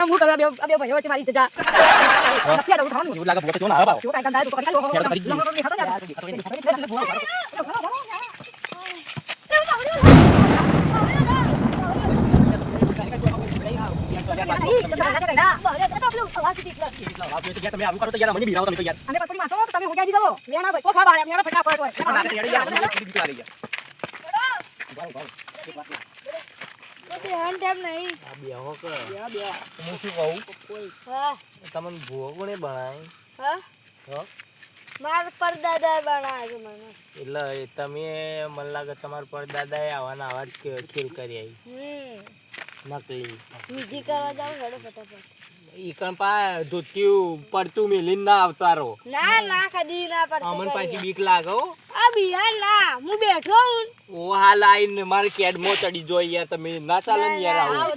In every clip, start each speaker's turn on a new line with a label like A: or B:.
A: હું કરવા બે બે ભાઈઓ વચ્ચે મારી જજા નથી આડું ખાવાનું
B: એવું લાગે ભૂવા તો ના આવે બાવ.
A: શું કાંઈ કામ થાય તો કરી ખાલી
B: હેડો કરી દઈએ.
A: ખાતો યાર.
B: તમે આવું કરો તો યાર મને બિરાવો તમે તો યાર
A: અને પટપટી મારશો તો તમે હું ક્યાં દીધો મેણા ભાઈ કોખા બાળ્યા મેણા ફટાફટ હોય
B: યાર યાર યાર
C: આ બેહો કે હું શું કહું તમને ભૂવો કોણે બનાય? મારા
D: માર પરદાદા છે મને.
C: એટલે તમે મને લાગે તમારા પરદાદાએ આવાના આવા જ ખેલ કરી આવી. નકલી.
D: બીજી કરવા જાવ ફટાફટ.
C: ઈ કણ પા ધોતિયું પડતું મેલીન ના આવતારો
D: ના ના કદી ના
C: અમન
D: પડતો
C: પાછી બીક લાગો
D: આ બિહાર ના હું બેઠો હું.
C: ઓ ને આઈને મારે કેડમો ચડી જો યાર તમે ના ચાલે ને યાર આવો.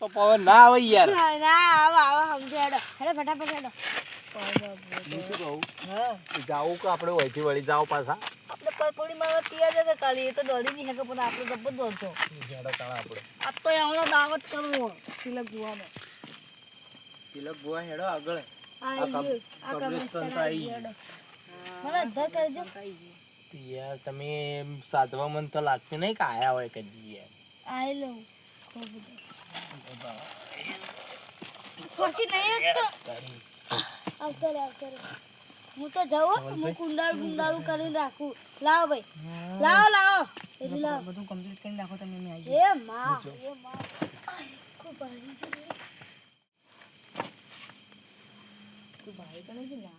C: તો પવન ના આવે યાર.
D: ના ના આવો આવો સમજો હેડો હેડો ફટાફટ હેડો.
C: હું જાવું કે આપણે વહીથી વળી જાવ પાછા?
A: આપણે પટપટી મારવા તૈયાર કે એ તો દોડી નહીં શકે પણ આપણે આ તો એમનો દાવત કરવો તિલક ગુવાનો
C: તિલક બુઆ હેડો આગળ.
D: આ
C: કબ્રિસ્તાન તો આઈ ગયું.
D: મને અધર કરજો.
C: યાર તમે સાધવા મન તો લાગતું નહીં કે આયા હોય કદી યાર
D: આઈ પછી નહીં તો આવતો આવતો હું તો જાઉં હું કુંડાળ કુંડાળું કરીને રાખું. લાવો ભાઈ. લાવો લાવો. એટલે લાવો
A: બધું કમ્પ્લીટ કરીને રાખો તમે મેં આવી
D: એ માં એ માં ખૂબ ભારી છે રે.
A: તું ભાઈ તો નથી ના?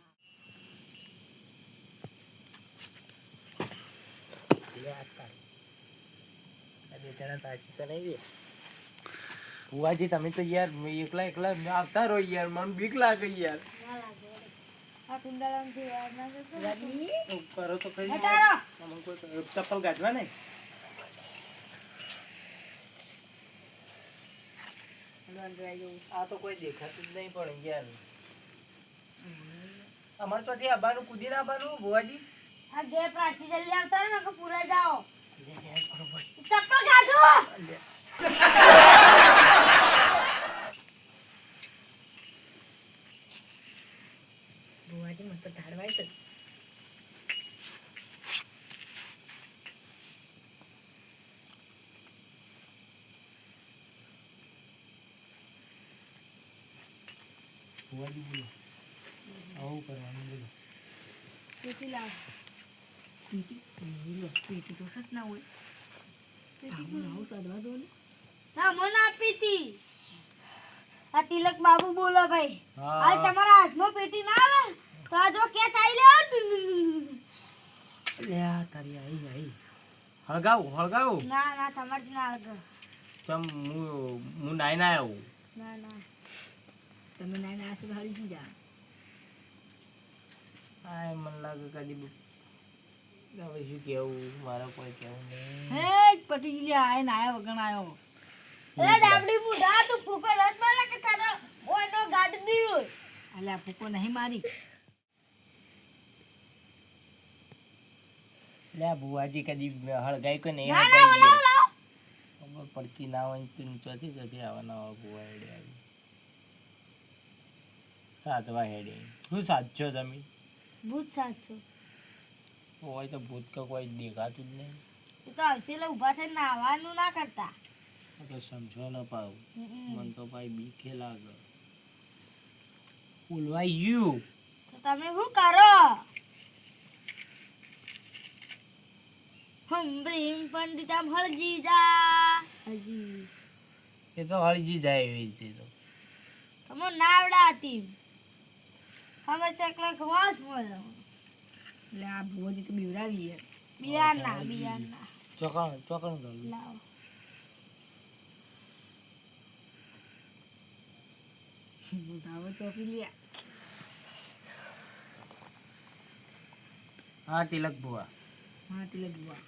C: બુઆજી તમે તો યાર એકલા એકલા આવતા રહો યાર મને બીક લાગે યાર.
D: ના લાગે રે. આ કુંડાળામાંથી વાર ના જતો
C: તો. કરો તો કઈ કોઈ ચપ્પલ ગાજવા ને આ તો કોઈ દેખાતું જ નહીં પણ યાર. અમારે તો જે આબાનું કૂદી ના આબાનું ભુવાજી
D: આ ગે પ્રાચી જલ્દી આવતા ને કે પૂરા જાઓ. ચપ્પલ કાઢો!
A: બુવાજી મસ્ત ઝાડવાય છે.
C: ભુવાજી બોલો. આવું કરવાનું બોલો.
D: તેથી લાવ.
A: પીટી? તો સસ ના હોય. આવું આવું સાદવા દો ને.
D: ના મને આપી હતી આ તિલક બાબુ બોલો ભાઈ. હાલ તમારા હાથમાં પેટી ના આવે તો આ જો કે ચાઈ લે
C: લે આ તારી આઈ આઈ. હળગાવ હળગાવ.
D: ના ના તમારથી ના હળગાવ.
C: ચમ હું હું નાઈ ના આવું.
D: ના ના.
A: તમે નાઈ ના આશો હારી જ. જા
C: આ મને લાગે કદી બુ- હવે શું કેવું મારે કોઈ કેવું નહીં.
A: હે પટી લે આય નાયા વગણ આયો
D: અરે ડાબડી બુઢા તું ફૂકો રત મારા કે તારો ઓનો ગાડ દીયો
A: અલ્યા ફૂકો નહીં મારી.
C: લે આ બુઆજી કદી હળગાઈ કોઈ નહીં
D: ના ના
C: હળગાઈ પડતી ના હોય તું ચોથી ચોથી આવવાના હોય બુવા હેડે આવી. સાતવા હેડે શું સાચો તમે?
D: ભૂત સાચો.
C: હોય તો ભૂત કે કોઈ દેખાતું જ નહીં.
D: એ તો એટલે ઊભા થઈને નાવાનું ના કરતા.
C: તો સમજો ન પાવું મન તો ભાઈ બીકે લાગે. ઉલવાઈ ગયું.
D: તો તમે શું કરો? હમ પંડિતા હળજી જા. હજી
C: એ તો હળજી જાય એવી રીતે તો.
D: તમે નાવડા હતી અમે ચકલા ખવાસ બોલો.
A: એટલે આ ભોજી તો બીવડાવી યાર
D: બિયાર ના
C: ચોકણ ચોકણ કરું
D: લાવો
A: ચોપી લે.
C: હા તિલક બુઆ
A: હા તિલક બુવા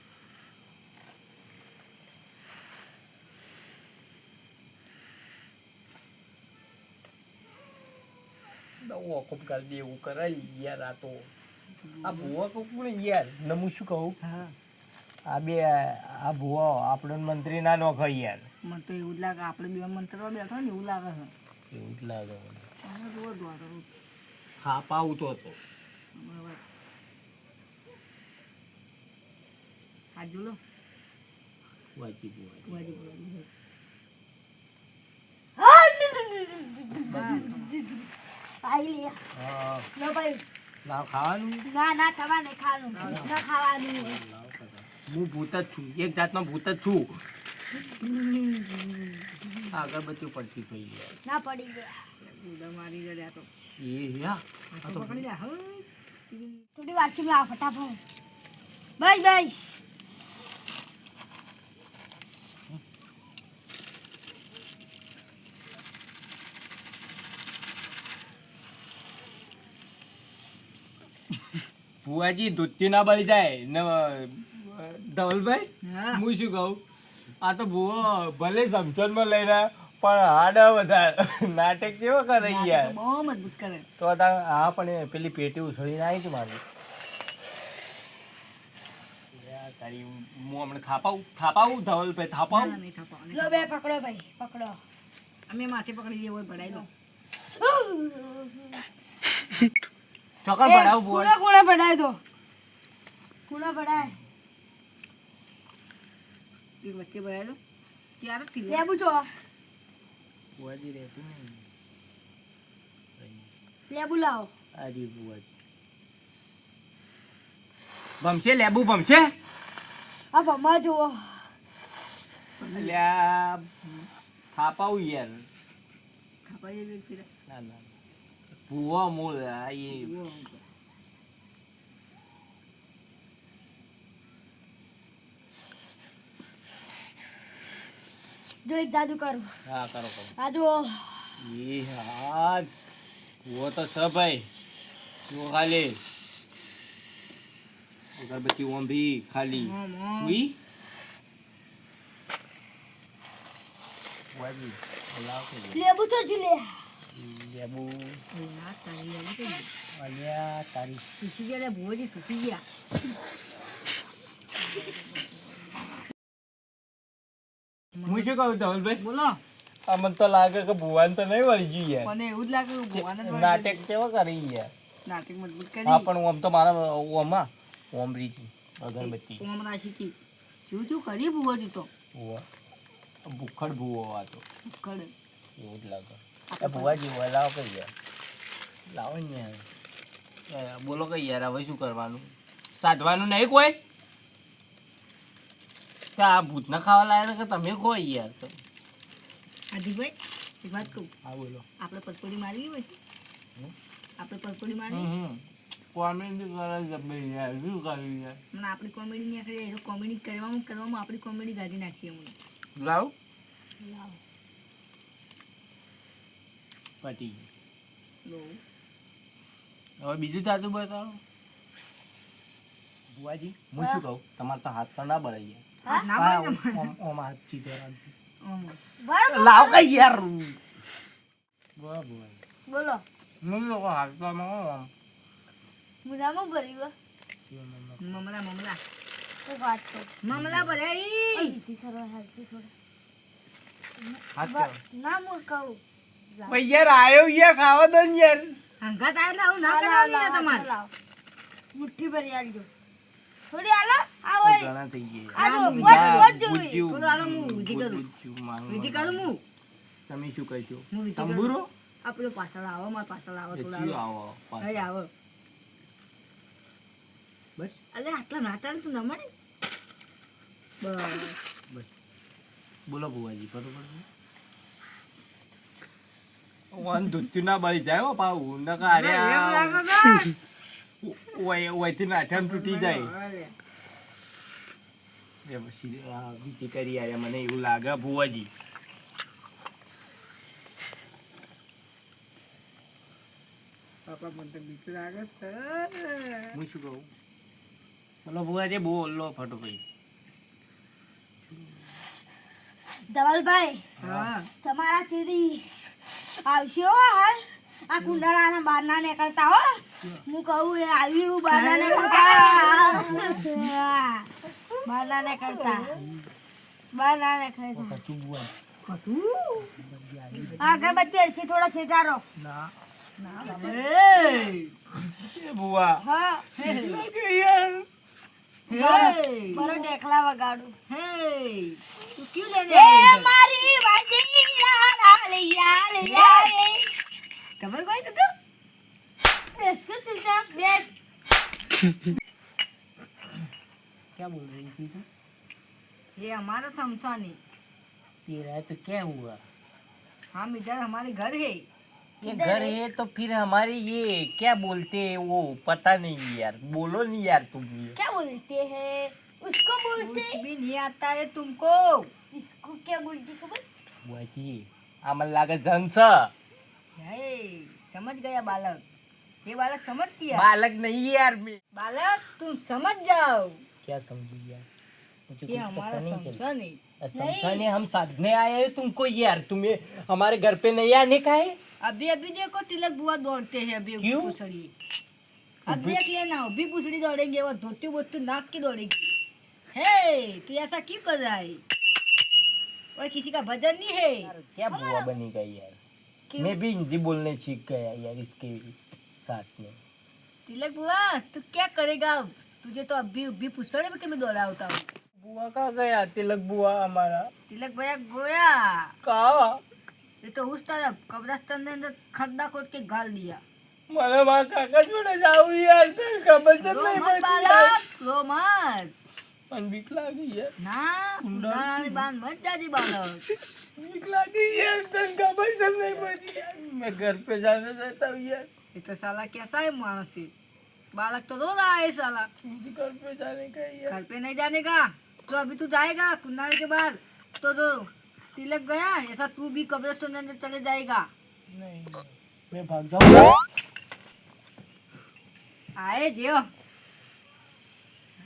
C: દવો ખૂબ કરી દે એવું કરાય યાર આ તો આ ભુવા કહું કોણ યાર નમું શું કહું
A: હા
C: આ બે આ ભુવા આપણો મંત્રી ના નોખો યાર
A: મને તો એવું જ લાગે આપણે બે મંત્ર બેઠો ને એવું લાગે છે
C: એવું જ લાગે મને.
A: દોડો.
C: હા પાવતો હતો.
A: હાથ જોલો.
C: વાંચી ગયો.
A: વાજી, વાજી.
D: આઈ લે.
C: હા.
D: લો ભાઈ.
C: લાવ ખાવાનું?
D: ના ના થવા નહીં ખાવાનું ના ખાવાનું.
C: હું ભૂત જ છું. એક જાતનો ભૂત જ છું. અગરબત્તી પડતી થઈ ગયા.
D: ના પડી ગયા.
A: મારી ગયા તો.
C: એ યા.
A: આ તો પકડી લે.
D: થોડી વાર છે લાવ ફટાફટ. બસ બસ
C: ભુવાજી ધોતી ના બળી જાય. ને ધવલભાઈ
A: હા.
C: હું શું કહું? આ તો ભુવો ભલે સમસનમાં લઈ રહ્યા પણ હાડા વધારે. નાટક કેવો કરે યાર
A: તો બહુ મજબૂત કરે.
C: તો હા પણ એ પેલી પેટી ઉછળીને આવી છે મારી. તારી હું હમણાં થાપાવું? થાપાવું ધવલભાઈ થાપાવું?
D: લો બે પકડો ભાઈ પકડો.
A: અમે માથે પકડી દઈએ હોય ભરાઈ દો.
C: ચોકડ
D: એ, બોલ. કોણે ભરાય દો ખૂણા ભરાય.
A: એક વચ્ચે ભરાઈ દો ત્યારે જ થઈ જાય.
D: લેબુ છો?
C: નહીં.
D: લે લાવો.
C: આજી ભુવાજી ભમશે લેબુ ભમશે?
D: આ ભમા જુઓ.
C: લ્યા થાપાવું યાર.
A: થાપાઈ
C: ના ના. ભૂવા મૂળ આ એ
A: જુઓ.
D: જો એક જાદુ કરું
C: હા કરો કરો
D: જુઓ
C: એ હા ભૂવો તો સ ભાઈ જુઓ ખાલી અગરબત્તી ઓમ ભી ખાલી. વી કે
D: લેબુ તો જ લે
C: લેબુ
A: ના, તારી આવી ગઈ.
C: અલ્યા તારી.
A: સુસી ગયા લે, ભુવોજી સુસી ગયા.
C: હું શું કહું ધવલભાઈ
A: બોલો.
C: આ મને તો લાગે કે ભુવાન તો નહીં વળી ગયું યાર.
A: મને એવું જ લાગે કે ભુવાને
C: નાટક કેવો કરી યાર?
A: ગયું. નાટક મજબૂત કરી.
C: હા પણ ઓમ તો મારા ઓમાં ઓમ રીતી અગરબત્તી.
A: ઓમ રાશિથી શું શું કરી ભુવાજી તો?
C: ભુવા. ભૂખડ ભૂવો આ તો.
A: ખડે
C: એવું જ લાગે. એ ભુવાજી હોય લાવો કઈ યાર. લાવો ને યાર. બોલો કઈ યાર હવે શું કરવાનું? સાધવાનું નહીં કોઈ? તો આ ભૂતના ખાવા લાયા કે તમે ખો યાર તો?
A: આદિભાઈ વાત કહું.
C: હા બોલો.
A: આપણે પતપડી મારવી હોય? આપણે પતપડી મારવી?
C: કોમેડી કરે ભાઈ યાર. શું કર્યું યાર?
A: મને આપણી કોમેડી ની આખરી કોમેડી કરવામાં કરવામાં આપણી કોમેડી કાઢી નાખીએ હું
C: લાવ.
D: લાવો.
C: પટી
A: ગયું
C: હવે બીજું જાતું બતાવો. બુઆજી હું શું કહું? તમારે તો હાથ તો ના બળાઈ જાય લાવ કઈ યાર. બોલો. મમ્મી લોકો હાથ તો આમાં
D: મુનામાં ભરી ગયો
A: મમલા મમલા
D: એક વાત કહું
A: મમરા ભરાઈ
D: લીધી કરવા હાલતી થોડું. ના હું કહું
C: ભાઈ યાર આયો યાર ખાવા દો ને યાર.
A: હંગાત આવું ના
D: લાવ, લાવ,
A: કરવાની ને તમારે.
D: મુઠ્ઠી ભરી આલજો. થોડી આલો આ હોય
C: ઘણા થઈ ગયા.
D: આજો બોજ
C: ગુજ્જુ,
A: થોડું હાલો હું વિધિ કરું. વિધિ કરું હું?
C: તમે શું કહેશો તંબુરો?
A: આપણો પાછળ આવો માર પાછળ આવો થોડું આવો
C: આવો
A: હવે આવો.
C: બસ.
A: અલે આટલા નાટા તું નમે બસ.
C: બસ બોલો ભુવાજી બરોબર વન દૂધથી ના બળી જાય હો આ
A: લાગે છે?
C: ઓય ઓયથી નાઠામ તૂટી જાય એ પછી આ બીજી કરી આરે મને એવું લાગે ભુવાજી
A: બાપા મને તો બીક લાગે છે
C: હું શું કહું બોલો ભુવાજી બોલો ફટોફટ
D: ધવલભાઈ
A: હા
D: તમારા ચીડી આવશે હો હાલ આ કુંડાળાના બારના નીકળતા હો. હું કહું એ આવ્યું બહાર ના નીકળતા. બારના નીકળતા. બારના નીકળતા. અગરબત્તી અડસી થોડા શેટારો
C: ના
A: એ
C: એ
D: હા.
C: યાર
D: બરો ડેકલા વગાડું
A: હે તું ક્યું લેને
D: એ
A: આવી છે?
D: મારી વાજી લા લા યા લે યા રે
A: ખબર કોઈ તો તું
D: બેસ કે ચિંતા બેસ
C: क्या बोल रही थी तू
A: ये हमारा समसानी
C: तेरा है तो क्या हुआ
A: हम इधर हमारे घर है
C: ये घर है तो फिर हमारे ये क्या बोलते हैं वो? पता नहीं यार। बोलो नहीं यार तुम ये।
D: क्या बोलते हैं? उसको बोलते
A: कुछ
D: हैं?
A: भी नहीं आता है तुमको।
D: इसको क्या बोलते खबर?
C: जी आम्हाला लागत जंस
A: है समझ गया बालक। ये बालक समझ गया?
C: बालक नहीं यार मैं।
A: बालक तुम समझ जाओ।
C: क्या समझू यार? मुझे
A: ये
C: कुछ
A: हमारा
C: पता नहीं चला
A: समसानी
C: समझाने हम साधने आए हैं तुमको यार। तुम्हें हमारे घर पे नहीं आने का है?
A: अभी अभी देखो तिलक बुआ दौड़ते हैं अभी अभी
C: क्यों?
A: पूछड़ी। अब देख लेना अभी पूछड़ी दौड़ेंगे वो धोती बोती नाक की दौड़ेगी। हे तू ऐसा क्यों कर रहा है? और किसी का भजन नहीं है।
C: क्या बुआ बनेगा यार? मैं भी हिंदी बोलने सीख गया यार इसके साथ में।
A: तिलक बुआ तू क्या करेगा अब? तुझे तो अभी अभी पूछड़ी में मैं दौड़ा होता हूँ।
C: बुआ कहाँ गया? तिलक बुआ हमारा।
A: तिलक भैया गोया।
C: कहा?
A: ये तो उस तरफ़ कब्रस्तान ने खड्डा खोद के गाल दिया।
C: मारे वहाँ काका जोड़े जाओ यार तेरे कब्र से
A: तो
C: नहीं
A: बचा रो मत।
C: मन बिकला गई है
A: ना ना बाँध मत जा जी
C: बाँध बिकला गई है तेरे कब्र से तो नहीं बचा मैं घर पे जाने देता हूँ यार।
A: ये तो साला कैसा है मानसी बालक तो रो रहा है साला।
C: घर पे जाने का
A: घर पे नहीं जाने का? तो अभी तू जाएगा कुंडारी के बाद तो तो तिलक गया ऐसा तू भी कब्रस्तान में अंदर चले जाएगा
C: नहीं नहीं, मैं भाग जाऊंगा
A: આએ જ્યો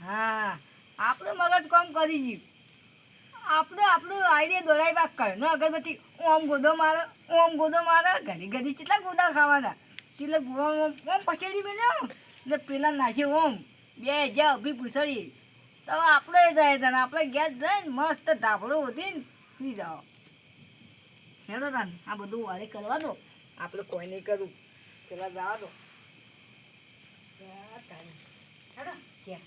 A: હા આપણું મગજ કામ કરી ગયું આપણે આપણું આઈડિયા દોડાઈ બાક કરે ન અગરબત્તી ઓમ ગોદો મારે ઓમ ગોદો મારે ઘડી ઘડી કેટલા ગોદા ખાવાના એટલે ઓમ ઓમ ઓમ પછેડી મેં ને પેલા નાખી ઓમ બે જાઓ બી પૂછડી તો આપણે જાય તને આપણે ગેસ જઈને મસ્ત ધાબળો ઉઠીને સુઈ જાઓ. હેડો તાન આ બધું વારે કરવા દો આપણે કોઈ નહીં કરવું પેલા જવા દો હેડો ત્યાં